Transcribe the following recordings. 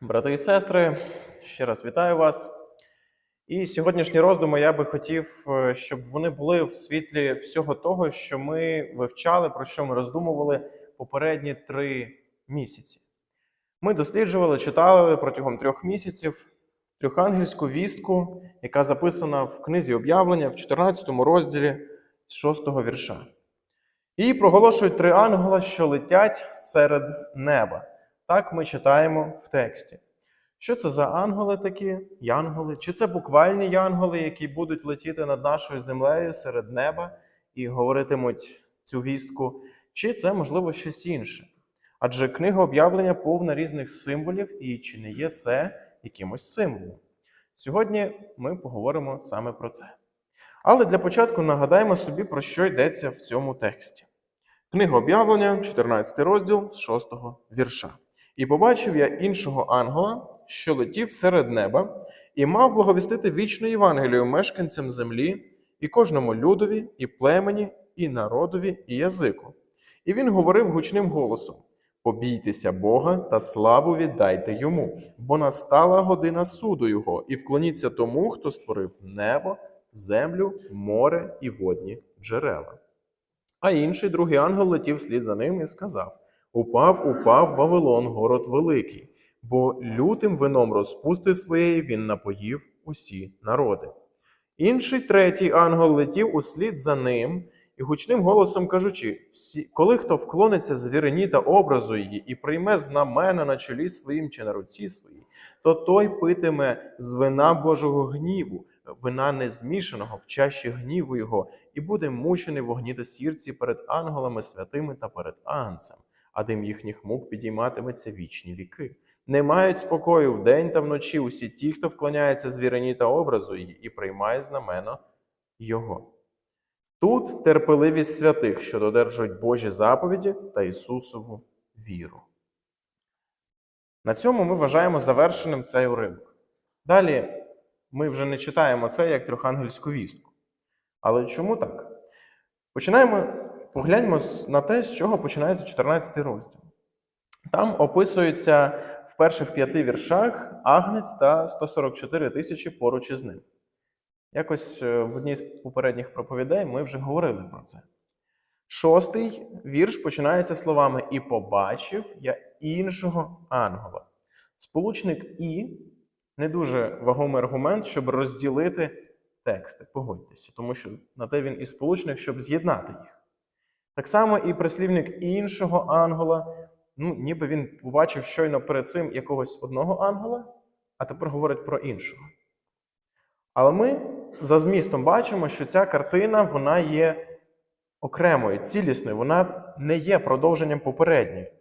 Брати і сестри, ще раз вітаю вас. І сьогоднішні роздуми я би хотів, е, щоб вони були в світлі всього того, що ми вивчали, про що ми роздумували попередні три місяці. Ми досліджували, читали протягом трьох місяців трьохангельську вістку, яка записана в книзі об'явлення в 14 розділі з 6 вірша. І проголошують три ангела, що летять серед неба. Так ми читаємо в тексті. Що це за ангели такі? Янголи? Чи це буквальні янголи, які будуть летіти над нашою землею серед неба і говоритимуть цю вістку? Чи це, можливо, щось інше? Адже книга об'явлення повна різних символів, і чи не є це якимось символом? Сьогодні ми поговоримо саме про це. Але для початку нагадаємо собі, про що йдеться в цьому тексті. Книга об'явлення, 14 розділ 6 вірша. І побачив я іншого ангела, що летів серед неба, і мав благовістити вічну Євангелію мешканцям землі, і кожному людові, і племені, і народові, і язику. І він говорив гучним голосом: Побійтеся Бога та славу віддайте йому, бо настала година суду Його, і вклоніться тому, хто створив небо, землю, море і водні джерела. А інший другий ангел летів слід за ним і сказав: Упав, упав Вавилон, город великий, бо лютим вином розпусти своєї він напоїв усі народи. Інший третій ангел летів услід за ним і гучним голосом кажучи: всі, коли хто вклониться звірині та образу її і прийме знамена на чолі своїм чи на руці своїй, то той питиме з вина Божого гніву, вина незмішаного в чаші гніву його, і буде мучений вогні та сірці перед ангелами святими та перед агнцем а дим їхніх мук підійматиметься вічні віки. Не мають спокою вдень та вночі усі ті, хто вклоняється звірині та образу її і приймає знамено Його. Тут терпеливість святих, що додержують Божі заповіді та Ісусову віру. На цьому ми вважаємо завершеним цей уривок. Далі ми вже не читаємо це як трьохангельську вістку. Але чому так? Починаємо Погляньмо на те, з чого починається 14 розділ. Там описується в перших п'яти віршах Агнець та 144 тисячі поруч із ним. Якось е, в одній з попередніх проповідей ми вже говорили про це. Шостий вірш починається словами І побачив я іншого ангела. Сполучник І не дуже вагомий аргумент, щоб розділити тексти. Погодьтеся, тому що на те він і сполучник, щоб з'єднати їх. Так само і прислівник іншого ангела, ну, ніби він побачив щойно перед цим якогось одного ангела, а тепер говорить про іншого. Але ми за змістом бачимо, що ця картина вона є окремою, цілісною, вона не є продовженням попередньої.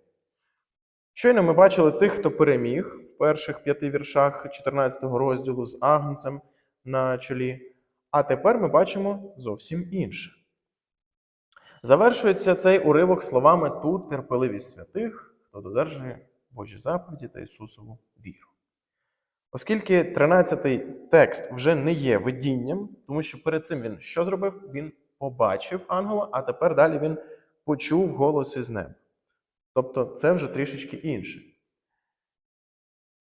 Щойно ми бачили тих, хто переміг в перших п'яти віршах 14 розділу з агнцем на чолі, а тепер ми бачимо зовсім інше. Завершується цей уривок словами тут терпеливість святих, хто додержує Божі заповіді та Ісусову віру. Оскільки 13-й текст вже не є видінням, тому що перед цим він що зробив? Він побачив ангела, а тепер далі він почув голос із неба. Тобто це вже трішечки інше.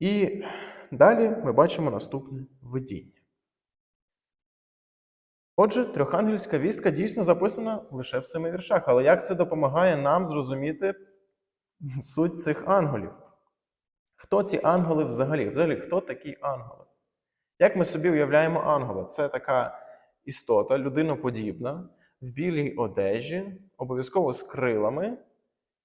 І далі ми бачимо наступне видіння. Отже, трьохангельська вістка дійсно записана лише в семи віршах. Але як це допомагає нам зрозуміти суть цих ангелів? Хто ці ангели взагалі? Взагалі, хто такі ангели? Як ми собі уявляємо ангела? Це така істота, людиноподібна, в білій одежі, обов'язково з крилами,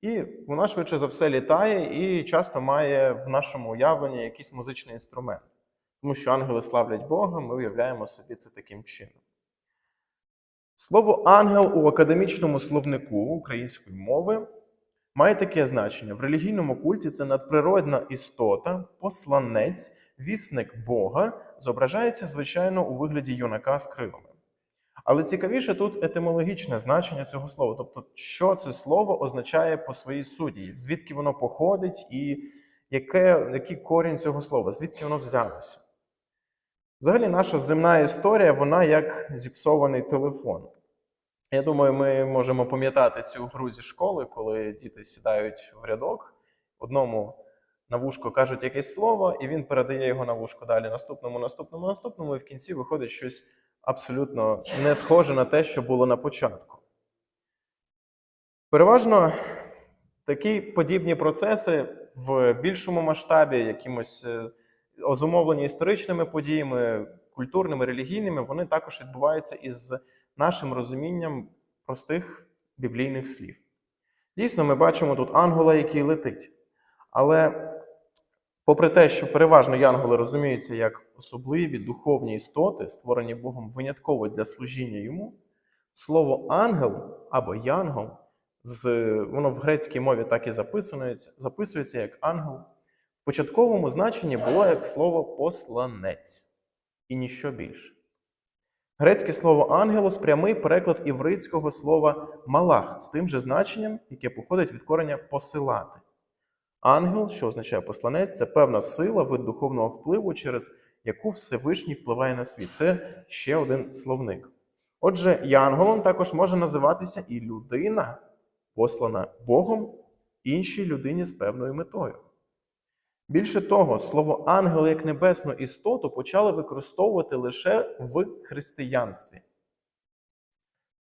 і вона швидше за все літає і часто має в нашому уявленні якийсь музичний інструмент. Тому що ангели славлять Бога, ми уявляємо собі це таким чином. Слово ангел у академічному словнику української мови має таке значення: в релігійному культі це надприродна істота, посланець, вісник Бога, зображається, звичайно, у вигляді юнака з крилами. Але цікавіше тут етимологічне значення цього слова, тобто, що це слово означає по своїй суді, звідки воно походить, і яке, який корінь цього слова, звідки воно взялося. Взагалі, наша земна історія, вона як зіпсований телефон. Я думаю, ми можемо пам'ятати цю гру зі школи, коли діти сідають в рядок, одному на вушко кажуть якесь слово, і він передає його на вушко далі наступному, наступному, наступному, і в кінці виходить щось абсолютно не схоже на те, що було на початку. Переважно такі подібні процеси в більшому масштабі, якимось озумовлені історичними подіями, культурними, релігійними, вони також відбуваються із нашим розумінням простих біблійних слів. Дійсно, ми бачимо тут ангела, який летить. Але, попри те, що переважно янголи розуміються як особливі духовні істоти, створені Богом винятково для служіння йому, слово ангел або янгол, з, воно в грецькій мові так і записується, записується як ангел, в початковому значенні було як слово посланець і ніщо більше. Грецьке слово ангелос прямий переклад івритського слова малах з тим же значенням, яке походить від корення посилати. Ангел, що означає посланець, це певна сила вид духовного впливу, через яку Всевишній впливає на світ. Це ще один словник. Отже, янголом також може називатися і людина, послана Богом іншій людині з певною метою. Більше того, слово ангел як небесну істоту почали використовувати лише в християнстві.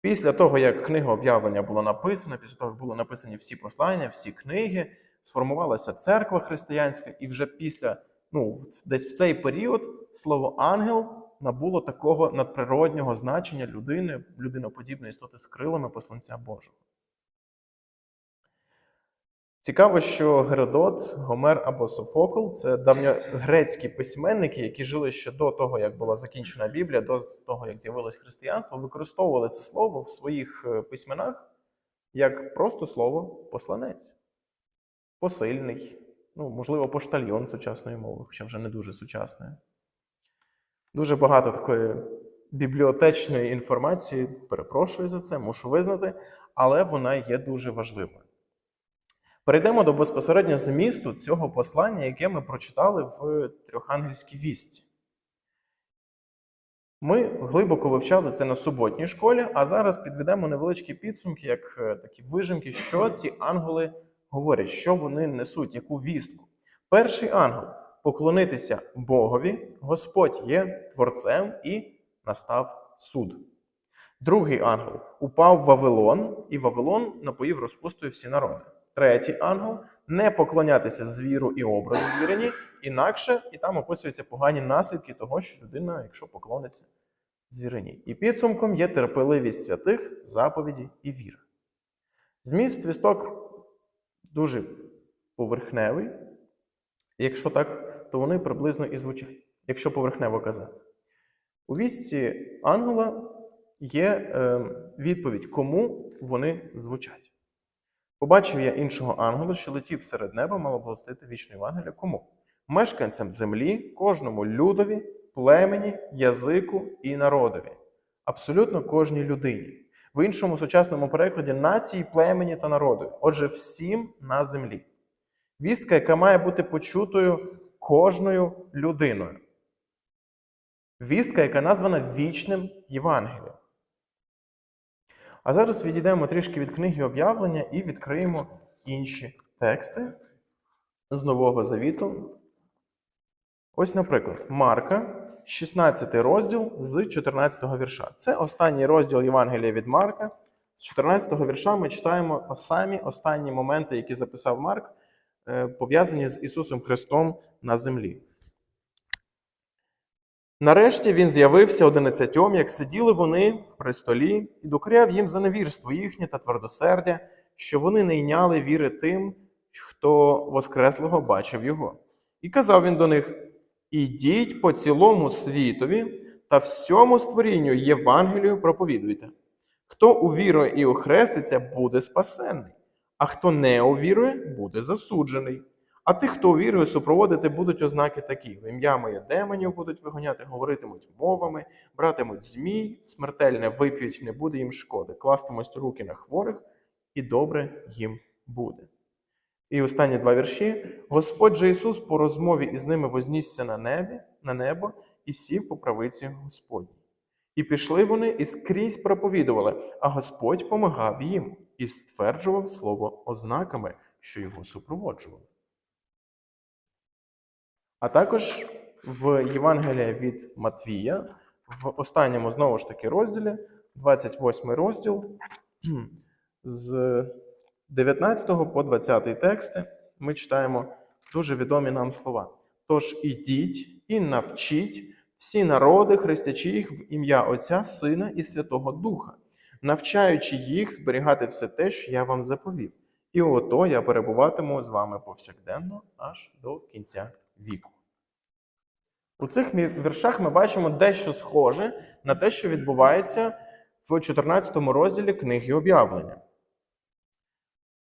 Після того, як книга об'явлення була написана, після того, як були написані всі послання, всі книги, сформувалася церква християнська, і вже після, ну, десь в цей період слово ангел набуло такого надприроднього значення людини, людиноподібної істоти з крилами посланця Божого. Цікаво, що Геродот, Гомер або Софокл це давньогрецькі письменники, які жили ще до того, як була закінчена Біблія, до того, як з'явилось християнство, використовували це слово в своїх е, письменах як просто слово посланець, посильний, ну, можливо, поштальйон сучасної мови, хоча вже не дуже сучасної. Дуже багато такої бібліотечної інформації, перепрошую за це, мушу визнати, але вона є дуже важливою. Перейдемо до безпосередньо змісту цього послання, яке ми прочитали в трьохангельській вісті. Ми глибоко вивчали це на суботній школі, а зараз підведемо невеличкі підсумки, як е, такі вижимки, що ці ангели говорять, що вони несуть, яку вістку. Перший ангел поклонитися Богові, Господь є творцем і настав суд. Другий ангел упав Вавилон, і Вавилон напоїв розпустою всі народи. Третій ангел не поклонятися звіру і образу звірині, інакше і там описуються погані наслідки того, що людина, якщо поклониться звірині. І підсумком є терпеливість святих, заповіді і віра. Зміст вісток дуже поверхневий. Якщо так, то вони приблизно і звучать, якщо поверхнево казати. У вістці ангела є е, відповідь, кому вони звучать. Побачив я іншого ангела, що летів серед неба, мав областити вічну Євангелія. Кому? Мешканцям землі, кожному людові, племені, язику і народові. Абсолютно кожній людині. В іншому сучасному перекладі нації, племені та народові. Отже, всім на землі. Вістка, яка має бути почутою кожною людиною. Вістка, яка названа вічним Євангелієм. А зараз відійдемо трішки від книги об'явлення і відкриємо інші тексти з Нового Завіту. Ось, наприклад, Марка, 16 розділ з 14 го вірша. Це останній розділ Євангелія від Марка. З 14 вірша ми читаємо самі останні моменти, які записав Марк, е, пов'язані з Ісусом Христом на землі. Нарешті він з'явився одинадцятьом, як сиділи вони при столі, і докоряв їм за невірство їхнє та твердосердя, що вони не йняли віри тим, хто Воскреслого бачив його. І казав він до них: Ідіть по цілому світові та всьому створінню Євангелію проповідуйте. Хто увірує і охреститься, буде спасенний, а хто не увірує, буде засуджений. А тих, хто увірує, супроводити будуть ознаки такі: в ім'я моє демонів будуть виганяти, говоритимуть мовами, братимуть змій, смертельне вип'ють, не буде їм шкоди, кластимуть руки на хворих, і добре їм буде. І останні два вірші: Господь же Ісус по розмові із ними вознісся на небі, на небо і сів по правиці Господній. І пішли вони і скрізь проповідували, а Господь помагав їм і стверджував слово ознаками, що його супроводжували. А також в Євангелія від Матвія, в останньому знову ж таки розділі, 28 розділ, з 19 по 20 тексти, ми читаємо дуже відомі нам слова. Тож ідіть і навчіть всі народи, хрестячи їх в ім'я Отця, Сина і Святого Духа, навчаючи їх зберігати все те, що я вам заповів. І ото я перебуватиму з вами повсякденно аж до кінця віку. У цих віршах ми бачимо дещо схоже на те, що відбувається в 14 розділі книги об'явлення.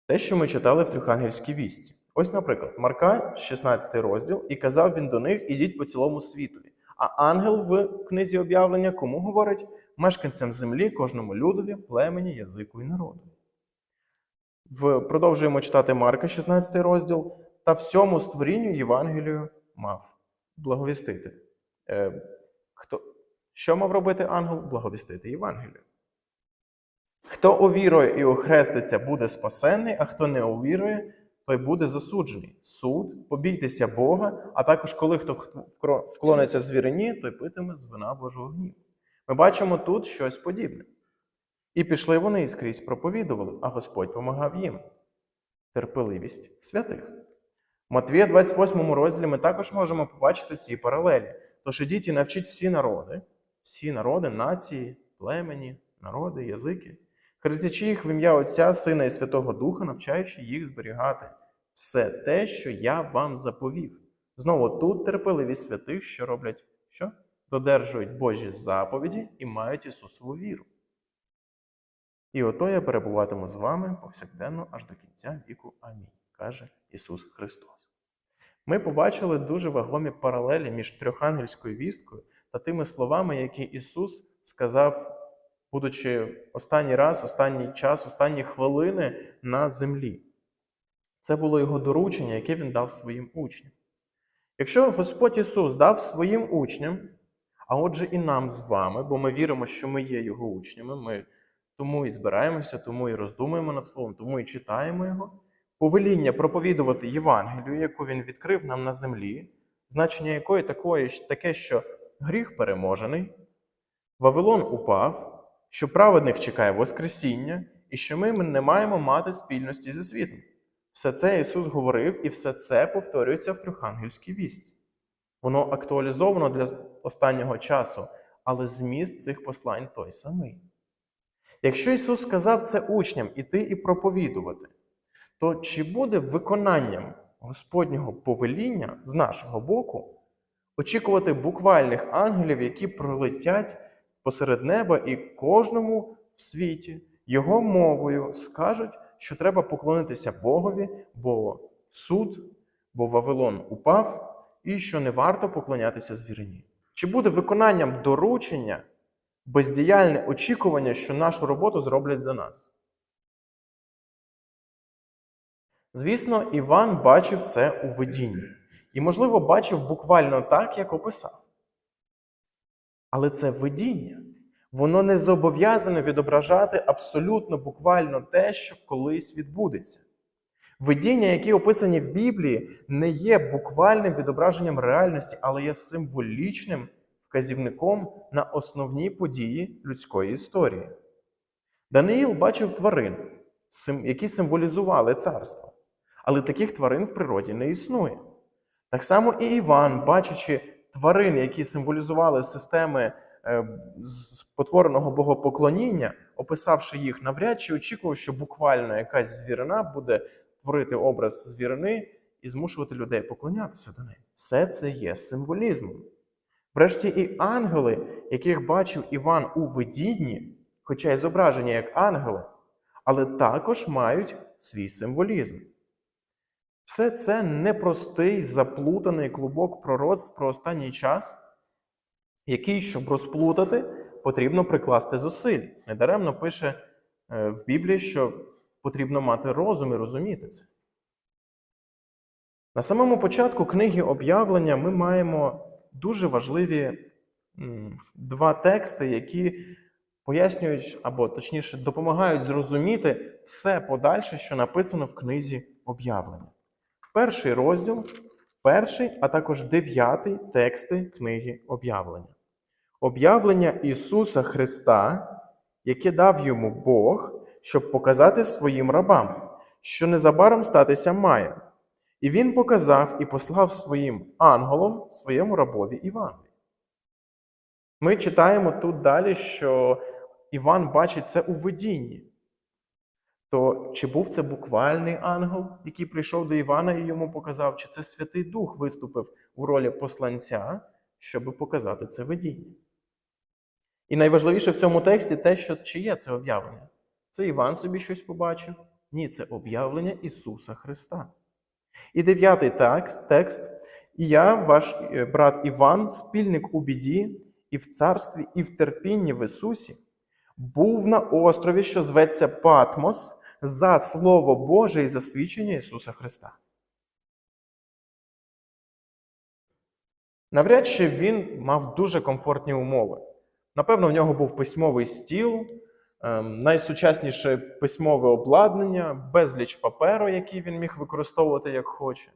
Те, що ми читали в Трьохангельській вісті. Ось, наприклад, Марка, 16 розділ, і казав він до них: ідіть по цілому світові. А ангел в книзі об'явлення кому говорить? Мешканцям землі, кожному людові, племені, язику і народу. В, продовжуємо читати Марка, 16 розділ, та всьому створінню Євангелію мав благовістити. Е, хто, що мав робити ангел? Благовістити Євангелію. Хто увірує і охреститься, буде спасенний, а хто не увірує, той буде засуджений. Суд, побійтеся Бога, а також коли хто вклониться звірині, той питиме з вина Божого гніву. Ми бачимо тут щось подібне. І пішли вони і скрізь проповідували, а Господь помагав їм. Терпеливість святих. Матвія 28 розділі ми також можемо побачити ці паралелі. Тож ідіть і навчіть всі народи, всі народи, нації, племені, народи, язики, хрестячи їх в ім'я Отця, Сина і Святого Духа, навчаючи їх зберігати все те, що я вам заповів. Знову тут терпеливість святих, що роблять що? Додержують Божі заповіді і мають Ісусову віру. І ото я перебуватиму з вами повсякденно аж до кінця віку. Амінь, каже Ісус Христос. Ми побачили дуже вагомі паралелі між трьохангельською вісткою та тими словами, які Ісус сказав, будучи останній раз, останній час, останні хвилини на землі. Це було його доручення, яке він дав своїм учням. Якщо Господь Ісус дав своїм учням, а отже, і нам з вами, бо ми віримо, що ми є Його учнями, ми тому і збираємося, тому і роздумуємо над Словом, тому і читаємо Його. Повеління проповідувати Євангелію, яку Він відкрив нам на землі, значення якої такої, таке, що гріх переможений, Вавилон упав, що праведних чекає Воскресіння, і що ми не маємо мати спільності зі світом. Все це Ісус говорив, і все це повторюється в трьохангельській вісті. Воно актуалізовано для останнього часу, але зміст цих послань той самий. Якщо Ісус сказав це учням іти і проповідувати, то чи буде виконанням Господнього повеління з нашого боку очікувати буквальних ангелів, які пролетять посеред неба і кожному в світі його мовою скажуть, що треба поклонитися Богові, бо суд, бо Вавилон упав, і що не варто поклонятися звірині? Чи буде виконанням доручення бездіяльне очікування, що нашу роботу зроблять за нас? Звісно, Іван бачив це у видінні. І, можливо, бачив буквально так, як описав. Але це видіння. Воно не зобов'язане відображати абсолютно буквально те, що колись відбудеться. Видіння, які описані в Біблії, не є буквальним відображенням реальності, але є символічним вказівником на основні події людської історії. Даниїл бачив тварин, які символізували царство. Але таких тварин в природі не існує. Так само і Іван, бачачи тварин, які символізували системи е, з потвореного богопоклоніння, описавши їх, навряд чи очікував, що буквально якась звірина буде творити образ звірини і змушувати людей поклонятися до неї. Все це є символізмом. Врешті і ангели, яких бачив Іван у видінні, хоча й зображені як ангели, але також мають свій символізм. Все це непростий, заплутаний клубок пророцтв про останній час, який, щоб розплутати, потрібно прикласти зусиль. Недаремно пише е, в Біблії, що потрібно мати розум і розуміти це. На самому початку книги об'явлення ми маємо дуже важливі два тексти, які пояснюють або точніше допомагають зрозуміти все подальше, що написано в книзі об'явлення. Перший розділ перший, а також дев'ятий тексти книги об'явлення. Об'явлення Ісуса Христа, яке дав йому Бог, щоб показати своїм рабам, що незабаром статися має. І він показав і послав своїм ангелом своєму рабові Івану. Ми читаємо тут далі, що Іван бачить це у видінні. То чи був це буквальний ангел, який прийшов до Івана і йому показав, чи це Святий Дух виступив у ролі посланця, щоб показати це видіння? І найважливіше в цьому тексті те, що чи є це об'явлення. Це Іван собі щось побачив? Ні, це об'явлення Ісуса Христа. І дев'ятий текст, текст. І я, ваш е, брат Іван, спільник у біді, і в царстві, і в терпінні в Ісусі, був на острові, що зветься Патмос, за Слово Боже і за свідчення Ісуса Христа. Навряд чи він мав дуже комфортні умови. Напевно, в нього був письмовий стіл, ем, найсучасніше письмове обладнання, безліч паперу, який він міг використовувати як хоче.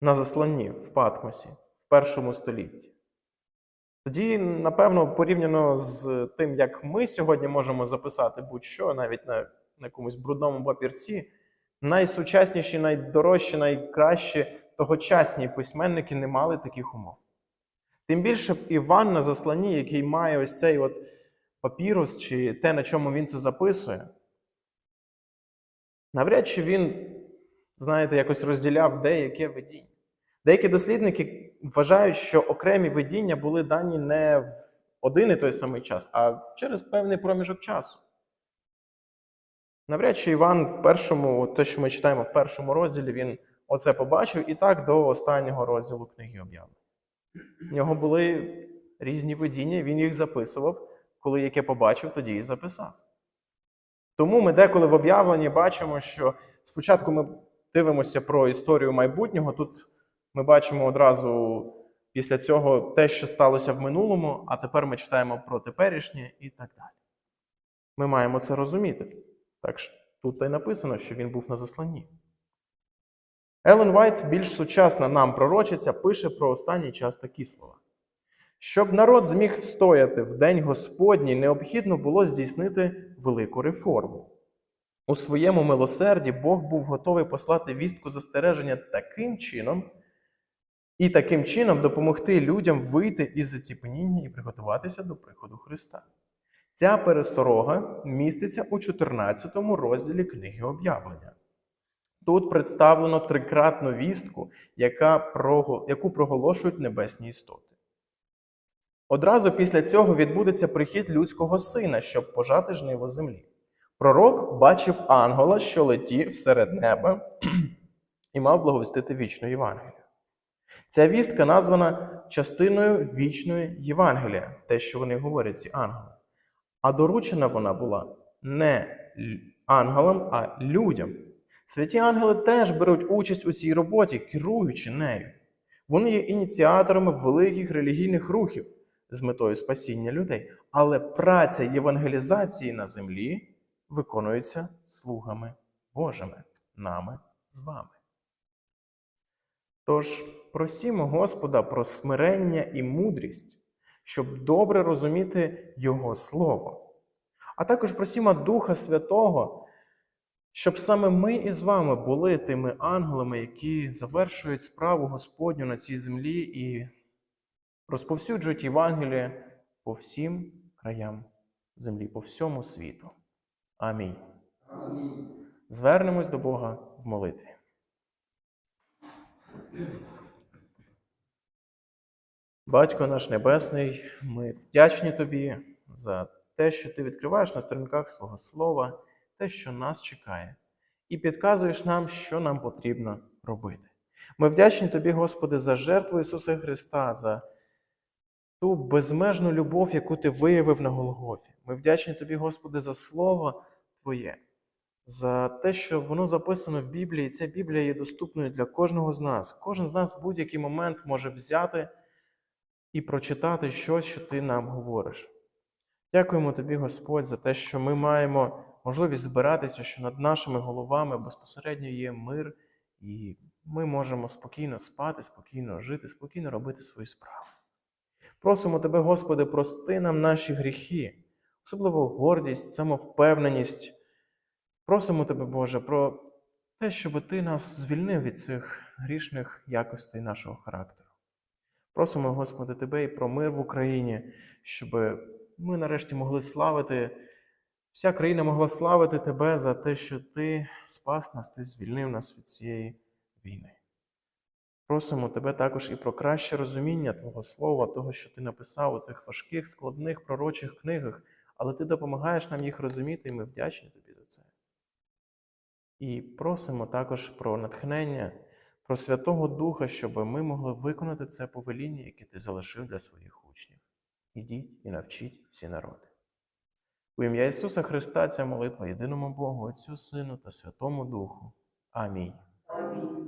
На засланні в Патмосі в першому столітті. Тоді, напевно, порівняно з тим, як ми сьогодні можемо записати будь-що, навіть на, на якомусь брудному папірці, найсучасніші, найдорожчі, найкращі тогочасні письменники не мали таких умов. Тим більше Іван на засланні, який має ось цей от папірус, чи те, на чому він це записує, навряд чи він, знаєте, якось розділяв деяке видіння. Деякі дослідники вважають, що окремі видіння були дані не в один і той самий час, а через певний проміжок часу. Навряд чи Іван в першому, те, що ми читаємо в першому розділі, він оце побачив і так до останнього розділу книги об'явлення. В нього були різні видіння, він їх записував, коли яке побачив, тоді і записав. Тому ми деколи в об'явленні бачимо, що спочатку ми дивимося про історію майбутнього. Тут ми бачимо одразу після цього те, що сталося в минулому, а тепер ми читаємо про теперішнє і так далі. Ми маємо це розуміти. Так що тут і написано, що він був на засланні. Елен Вайт, більш сучасна нам пророчиця, пише про останній час такі слова. Щоб народ зміг встояти в День Господній, необхідно було здійснити велику реформу. У своєму милосерді Бог був готовий послати вістку застереження таким чином, і таким чином допомогти людям вийти із заціпеніння і приготуватися до приходу Христа. Ця пересторога міститься у 14 розділі книги об'явлення. Тут представлено трикратну вістку, яка, яку проголошують небесні істоти. Одразу після цього відбудеться прихід людського сина, щоб пожати жниво землі. Пророк бачив ангела, що летів серед неба і мав благовістити вічну Євангелію. Ця вістка названа частиною вічної Євангелія, те, що вони говорять, ці ангели. А доручена вона була не ангелам, а людям. Святі ангели теж беруть участь у цій роботі, керуючи нею. Вони є ініціаторами великих релігійних рухів з метою спасіння людей. Але праця євангелізації на землі виконується слугами Божими, нами з вами. Тож просімо Господа про смирення і мудрість, щоб добре розуміти Його Слово. А також просімо Духа Святого, щоб саме ми із вами були тими ангелами, які завершують справу Господню на цій землі і розповсюджують Євангеліє по всім краям землі, по всьому світу. Амінь. Амінь. Звернемось до Бога в молитві. Батько наш Небесний, ми вдячні Тобі за те, що Ти відкриваєш на сторінках свого Слова, те, що нас чекає, і підказуєш нам, що нам потрібно робити. Ми вдячні Тобі, Господи, за жертву Ісуса Христа, за ту безмежну любов, яку Ти виявив на Голгофі. Ми вдячні Тобі, Господи, за Слово Твоє, за те, що воно записано в Біблії, і ця Біблія є доступною для кожного з нас. Кожен з нас в будь-який момент може взяти і прочитати щось, що ти нам говориш. Дякуємо тобі, Господь, за те, що ми маємо можливість збиратися, що над нашими головами безпосередньо є мир, і ми можемо спокійно спати, спокійно жити, спокійно робити свої справи. Просимо Тебе, Господи, прости нам наші гріхи, особливо гордість, самовпевненість. Просимо Тебе, Боже, про те, щоб Ти нас звільнив від цих грішних якостей нашого характеру. Просимо, Господи, Тебе і про мир в Україні, щоб ми нарешті могли славити, вся країна могла славити Тебе за те, що Ти спас нас, Ти звільнив нас від цієї війни. Просимо Тебе також і про краще розуміння Твого Слова, того, що Ти написав у цих важких, складних пророчих книгах, але Ти допомагаєш нам їх розуміти, і ми вдячні Тобі за це. І просимо також про натхнення, про Святого Духа, щоб ми могли виконати це повеління, яке ти залишив для своїх учнів. Ідіть і навчіть всі народи. У ім'я Ісуса Христа ця молитва єдиному Богу, Отцю Сину та Святому Духу. Амінь. Амінь.